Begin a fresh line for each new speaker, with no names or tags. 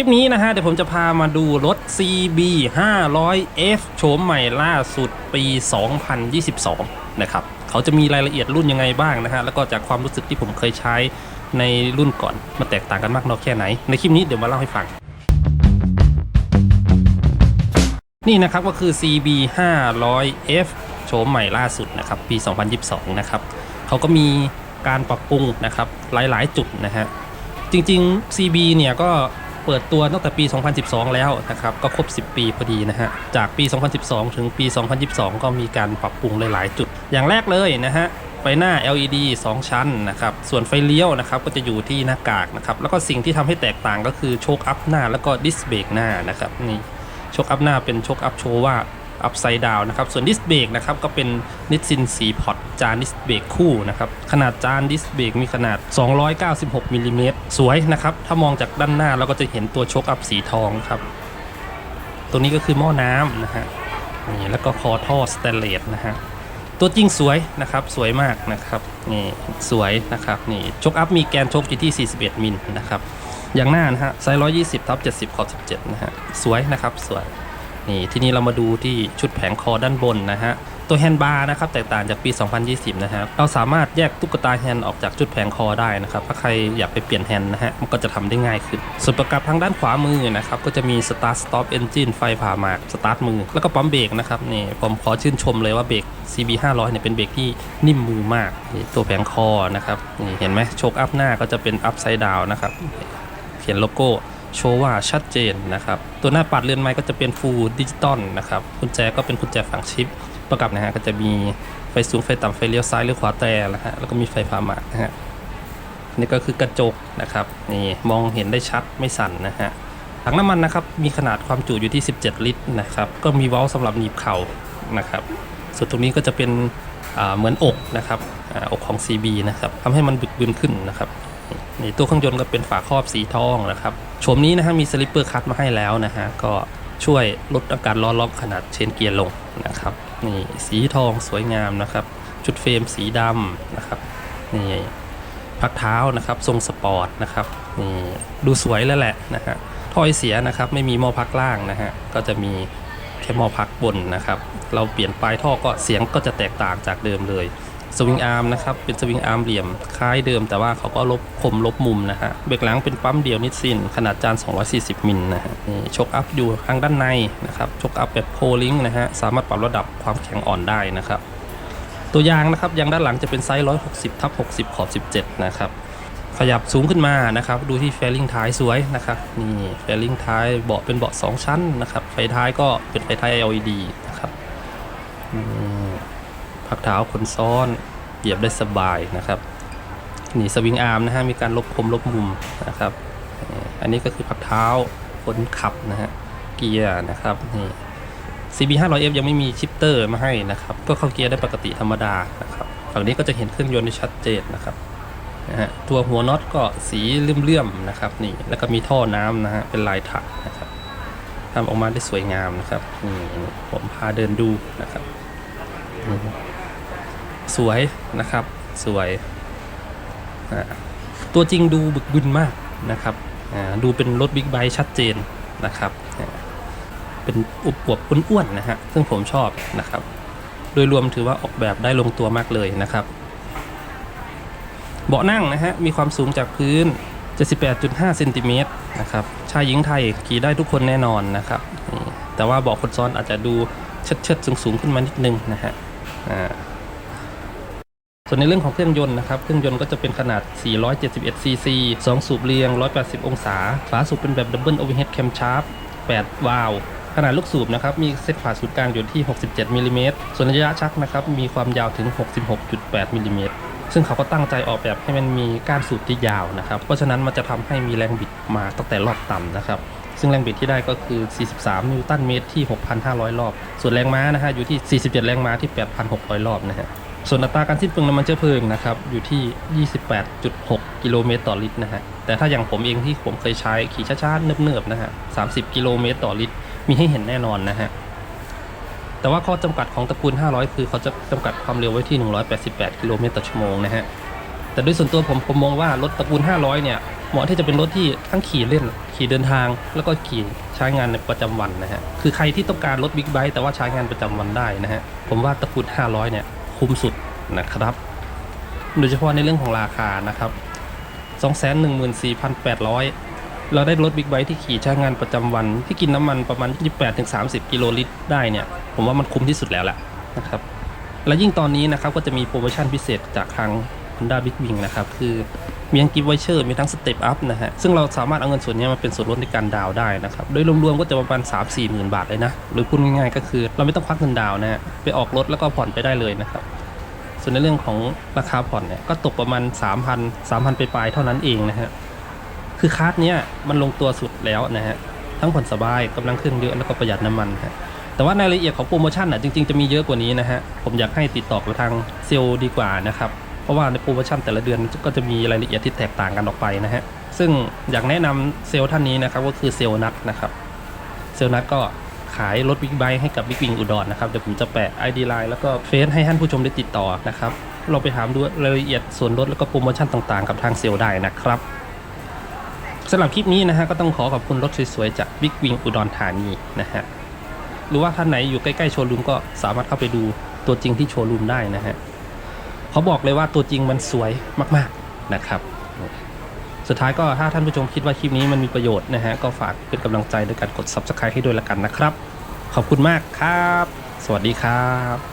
ลิปนี้นะฮะเดี๋ยวผมจะพามาดูรถ CB 500F โฉมใหม่ล่าสุดปี 2022 นะครับเขาจะมีรายละเอียดรุ่นยังไงบ้างนะฮะแล้วก็จากความรู้สึกที่ผมเคยใช้ในรุ่นก่อนมันแตกต่างกันมากน้อยแค่ไหน ในคลิปนี้เดี๋ยวมาเล่าให้ฟัง นี่นะครับก็คือ CB 500F โฉมใหม่ล่าสุดนะครับปี 2022 นะครับเขาก็มีการปรับปรุงนะครับหลายๆ จุดนะฮะจริง ๆ CB เนี่ยก็ เปิดตัวตั้งแต่ปี 2012 แล้วนะครับ ก็ครบ 10 ปีพอดีนะฮะ จากปี 2012 ถึงปี 2022 ก็มีการปรับปรุงหลาย ๆ จุด อย่างแรกเลยนะฮะ ไฟหน้า LED 2 ชั้นนะครับ ส่วนไฟเลี้ยวนะครับ ก็จะอยู่ที่หน้ากากนะครับ แล้วก็สิ่งที่ทำให้แตกต่างก็คือโชคอัพหน้าแล้วก็ดิสเบรกหน้านะครับนี่โชคอัพหน้าเป็นโชคอัพโชว์ว่า อัพไซด์ดาวนะครับ ส่วนดิสเบรกนะครับก็เป็นนิสซินสีพอตจานดิสเบรกคู่นะครับ ขนาดจานดิสเบรกมีขนาด 296มิลลิเมตรสวยนะครับ ถ้ามองจากด้านหน้าเราก็จะเห็นตัวโชคอัพสีทองครับตัวนี้ก็คือหม้อน้ำนะฮะนี่แล้วก็คอท่อสแตนเลสนะฮะตัวจริงสวยนะครับสวยมากนะครับนี่สวยนะครับนี่โชคอัพมีแกนโชคอยู่ที่ 41 มิลนะครับอย่างหน้านะฮะไซส์120ทับ70ขอบ17นะฮะสวยนะครับสวย นี่ทีนี้เรามาดูที่ชุดแผงคอด้านบนนะฮะตัวแฮนด์บาร์นะครับแตกต่างจากปี 2020 นะฮะเราสามารถแยกตุ๊กตาแฮนด์ออกจากชุดแผงคอได้นะครับถ้าใครอยากไปเปลี่ยนแฮนด์นะฮะมันก็จะทำได้ง่ายขึ้น ส่วนประกับทางด้านขวามือนะครับก็จะมี Start Stop Engine ไฟผ่าหมากสตาร์ทมือ แล้วก็ปั๊มเบรกนะครับนี่ผมขอชื่นชมเลยว่าเบรก CB 500เนี่ยเป็นเบรกที่นิ่มมือมากนี่ตัวแผงคอนะครับนี่เห็นไหมโชคอัพหน้าก็จะเป็นอัพไซด์ดาวนะครับเขียนโลโก้ โชว่าชัดเจนนะครับ ตัวหน้าปัดเรือนไม้ก็จะเป็นฟูลดิจิตอลนะครับกุญแจก็เป็นกุญแจฝังชิปประกับนะฮะก็จะมีไฟสูงไฟต่ำไฟเลี้ยวซ้ายหรือขวาแต่นะฮะแล้วก็มีไฟพามานะฮะนี่ก็คือกระจกนะครับนี่มองเห็นได้ชัดไม่สั่นนะฮะถังน้ำมันนะครับมีขนาดความจุอยู่ที่ 17 ลิตรนะครับก็มีเว้าสำหรับหนีบเข่านะครับส่วนตรงนี้ก็จะเป็นเหมือนอกนะครับออกของ CB นะครับทำให้มันบึกบึนขึ้นนะครับ นี่ตัวเครื่องยนต์ก็เป็นฝาครอบสีทองนะครับโฉมนี้นะฮะมีสลิปเปอร์คัตมาให้แล้วนะฮะก็ช่วยลดอาการล้อล็อกขนาดเชนเกียร์ลงนะครับนี่สีทองสวยงามนะครับชุดเฟรมสีดำนะครับนี่พักเท้านะครับทรงสปอร์ตนะครับนี่ดูสวยแล้วแหละนะฮะถ้อยเสียนะครับไม่มีหม้อพักล่างนะฮะก็จะมีแค่หม้อพักบนนะครับ เราเปลี่ยนปลายท่อก็เสียงก็จะแตกต่างจากเดิมเลย สวิงอาร์มนะครับ เป็นสวิงอาร์มเหลี่ยม คล้ายเดิมแต่ว่าเขาก็ลบคมลบมุมนะฮะ เบรกหลังเป็นปั๊มเดียวนิสซินขนาดจาน 240 มิลนะฮะชกอัพอยู่ทางด้านในนะครับชกอัพแบบโพลิงนะฮะ สามารถปรับระดับความแข็งอ่อนได้นะครับ ตัวยางนะครับยางด้านหลังจะเป็นไซส์ 160ทับ60 ขอบ 17 นะครับขยับสูงขึ้นมานะครับ ดูที่แฟลิงท้ายสวยนะครับนี่แฟลิงท้ายเบาะเป็นเบาะ2ชั้นนะครับไฟท้ายก็เป็นไฟท้าย LED นะครับ พักเท้าคนซ้อน เหยียบได้สบายนะครับนี่สวิงอาร์มนะฮะมีการลบคมลบมุมนะครับอันนี้ก็คือพักเท้าคนขับนะฮะเกียร์นะครับนี่ CB 500F ยังไม่มีชิปเตอร์มาให้นะครับก็เข้าเกียร์ได้ปกติธรรมดานะครับฝั่งนี้ก็จะเห็นเครื่องยนต์ได้ชัดเจนนะครับนะฮะตัวหัวน็อตก็สีเลื่อมๆนะครับนี่แล้วก็มีท่อน้ำนะฮะเป็นลายถักนะครับทำออกมาได้สวยงามนะครับนี่ผมพาเดินดูนะครับ สวยนะครับ สวย ตัวจริงดูบึกบึนมากนะครับ ดูเป็นรถบิ๊กไบค์ชัดเจนนะครับ เป็นอุบอวบอ้วนๆนะฮะ ซึ่งผมชอบนะครับ โดยรวมถือว่าออกแบบได้ลงตัวมากเลยนะครับ เบาะนั่งนะฮะ มีความสูงจากพื้น 78.5เซนติเมตรนะครับ ชายหญิงไทยขี่ได้ทุกคนแน่นอนนะครับ แต่ว่าเบาะคนซ้อนอาจจะดูเชิดเชิดสูงสูงๆขึ้นมานิดนึงนะฮะ อ่า ส่วนในเรื่องของเครื่องยนต์นะครับ เครื่องยนต์ก็จะเป็นขนาด 471ซีซี2สูบเรียง 180 องศา ฝาสูบเป็นแบบดับเบิลโอเวอร์เฮดแคมชาร์ป8 วาล์วขนาดลูกสูบนะครับมีเส้นผ่าศูนย์กลางอยู่ที่ 67มิลลิเมตรส่วนระยะชักนะครับมีความยาวถึง 66.8มิลลิเมตรซึ่งเขาก็ตั้งใจออกแบบให้มันมีก้านสูบที่ยาวนะครับ เพราะฉะนั้นมันจะทำให้มีแรงบิดมาตั้งแต่รอบต่ำนะครับ ซึ่งแรงบิดที่ได้ก็คือ 43 นิวตันเมตรที่ 6,500 รอบ ส่วนแรงม้านะฮะอยู่ที่ 47 แรงม้าที่ 8,600 รอบนะฮะ ส่วนอัตราการสิ้นเปลืองน้ำมันเชื้อเพลิงนะครับอยู่ที่ 28.6 กิโลเมตรต่อลิตรนะฮะ แต่ถ้าอย่างผมเองที่ผมเคยใช้ขี่ช้าๆ เนิบๆ นะฮะ 30 กิโลเมตรต่อลิตร มีให้เห็นแน่นอนนะฮะ แต่ว่าข้อจำกัดของตระกูล 500 คือเขาจะจำกัดความเร็วไว้ที่ 188 กิโลเมตรต่อชั่วโมงนะฮะ แต่โดยส่วนตัวผมผมมองว่ารถตระกูล 500 เนี่ยเหมาะที่จะเป็นรถที่ทั้งขี่เล่น ขี่เดินทาง แล้วก็ขี่ใช้งานในประจำวันนะฮะ คือใครที่ต้องการรถบิ๊กไบค์แต่ว่าใช้งานประจำวันได้นะฮะ ผมว่าตระกูล 500 เนี่ย คุ้มสุดนะครับ โดยเฉพาะในเรื่องของราคานะครับ214,800 เราได้รถบิ๊กไบค์ที่ขี่ใช้งานประจำวัน ที่กินน้ำมันประมาณ 28-30 กิโลลิตรได้เนี่ย ผมว่ามันคุ้มที่สุดแล้วแหละนะครับ และยิ่งตอนนี้นะครับก็จะมีโปรโมชั่นพิเศษจากทาง Honda Big Wing นะครับ คือ มีทั้งกิฟต์ไวเชอร์มีทั้งสเต็ปอัพนะฮะ ซึ่งเราสามารถเอาเงินส่วนนี้มาเป็นส่วนลดในการดาวได้นะครับ โดยรวมๆก็จะประมาณ 3 4หมื่นบาทเลยนะ หรือพูดง่ายๆก็คือเราไม่ต้องควักเงินดาวนะฮะ ไปออกรถแล้วก็ผ่อนไปได้เลยนะครับ ส่วนในเรื่องของราคาผ่อนเนี่ยก็ตกประมาณ 3,000 3,000ไปปลายเท่านั้นเองนะฮะ คือคาร์ดเนี้ยมันลงตัวสุดแล้วนะฮะ ทั้งผ่อนสบายกำลังเครื่องเยอะแล้วก็ประหยัดน้ำมันฮะแต่ว่าในรายละเอียดของโปรโมชั่นอะจริงๆจะมีเยอะกว่านี้นะฮะ ผมอยากให้ติดต่อกับทางเซลดีกว่านะครับ เพราะว่าในโปรโมชั่นแต่ละเดือนก็จะมีรายละเอียดที่แตกต่างกันออกไปนะฮะ ซึ่งอยากแนะนำเซลล์ท่านนี้นะครับก็คือเซลล์นัทนะครับ เซลล์นัทก็ขายรถบิ๊กไบค์ให้กับบิ๊กวิงอุดรนะครับเดี๋ยวผมจะแปะ ID Line แล้วก็เฟซให้ท่านผู้ชมได้ติดต่อนะครับเราไปถามดูรายละเอียดส่วนลดแล้วก็โปรโมชั่นต่างๆ กับทางเซลล์ได้นะครับสำหรับคลิปนี้นะฮะก็ต้องขอขอบคุณรถสวยๆจาก Big Wing อุดรธานีนะฮะหรือว่าท่านไหนอยู่ใกล้ๆโชว์รูมก็สามารถเข้าไปดูตัวจริงที่โชว์รูมได้นะฮะ เขาบอกเลยว่าตัวจริงมันสวยมากๆนะครับ สุดท้ายก็ถ้าท่านผู้ชมคิดว่าคลิปนี้มันมีประโยชน์นะฮะก็ฝากเป็นกำลังใจด้วยการกด Subscribe ให้ด้วยละกันนะครับ ขอบคุณมากครับ สวัสดีครับ